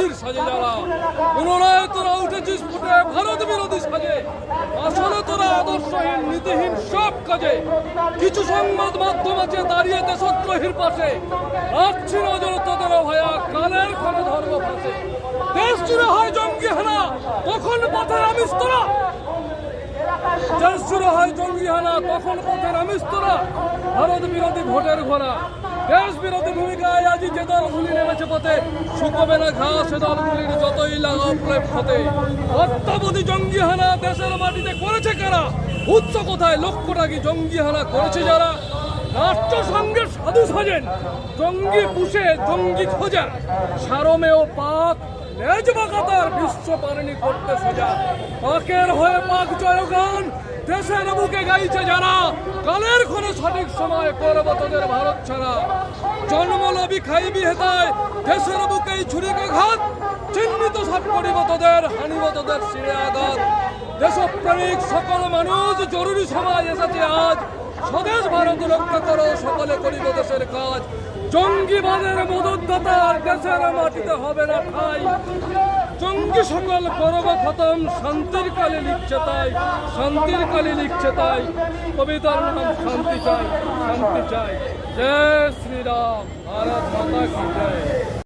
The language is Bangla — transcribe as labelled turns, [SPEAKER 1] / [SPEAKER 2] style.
[SPEAKER 1] বিরোধীর সাজে যারা পুনরায় তোরা উঠেছিস ফুটে, ভারত বিরোধী সাজে। আসলে তোরা আদর্শহীন, নীতিহীন সব কাজে। কিছু সংবাদ মাধ্যম আছে দাঁড়িয়ে দেশদ্রোহীর পাশে। রাখছি নজর তোদের ভয়া কালের ক্ষণে ধর্ম পাশে দেশ জুড়ে হয় জঙ্গি হানা তখন পথে আমিস তোরা? দেশ জুড়ে হয় জঙ্গি হানা তখন পথে আমিস তোরা? ভারত বিরোধী ভোটের ঘোড়া। দেশ বিরোধী ভূমিকায় আজি যে দলগুলি নেমেছে পথে, শুকবে না ঘাস সে দলগুলির যতই লাগাও প্রেম অত্যাবধি জঙ্গি হানা দেশের মাটিতে করেছে কারা? উচ্চ কোথায় লক্ষ টাকি জঙ্গি হানা করেছে যারা? রাষ্ট্র সঙ্গে সাধু সাজেন, জঙ্গি পুষে জঙ্গি খোঁজা। সারমেয় পাক, লেজ বিশ্ব পারেনি করতে সোজা। পাকের হয়ে পাক জয়গান দেশের বুকে গাইছে যারা, কালের ক্ষণে সঠিক সময় করব তোদের ভারত ছাড়া। জন্মলবি খাইবি হেতায় দেশের বুকেই ছুরিকে ঘাত, চিহ্নিত সাপ করিব তোদের হানিব তোদের শিরে আঘাত। দেশপ্রেমিক সকল মানুষ জরুরি সময় এসেছে আজ। স্বদেশ ভারত রক্ষা করো, সকলে করিব দেশের কাজ। জঙ্গিবাদের মদতদাতার দেশের মাটিতে হবে না ঠাই। জঙ্গি সকল করব খতম শান্তির কালে লিখছে তাই, শান্তির কালে লিখছে তাই, কবিতার নাম শান্তি চাই শান্তি চাই। জয় শ্রীরাম, ভারত মাতা কি জয়।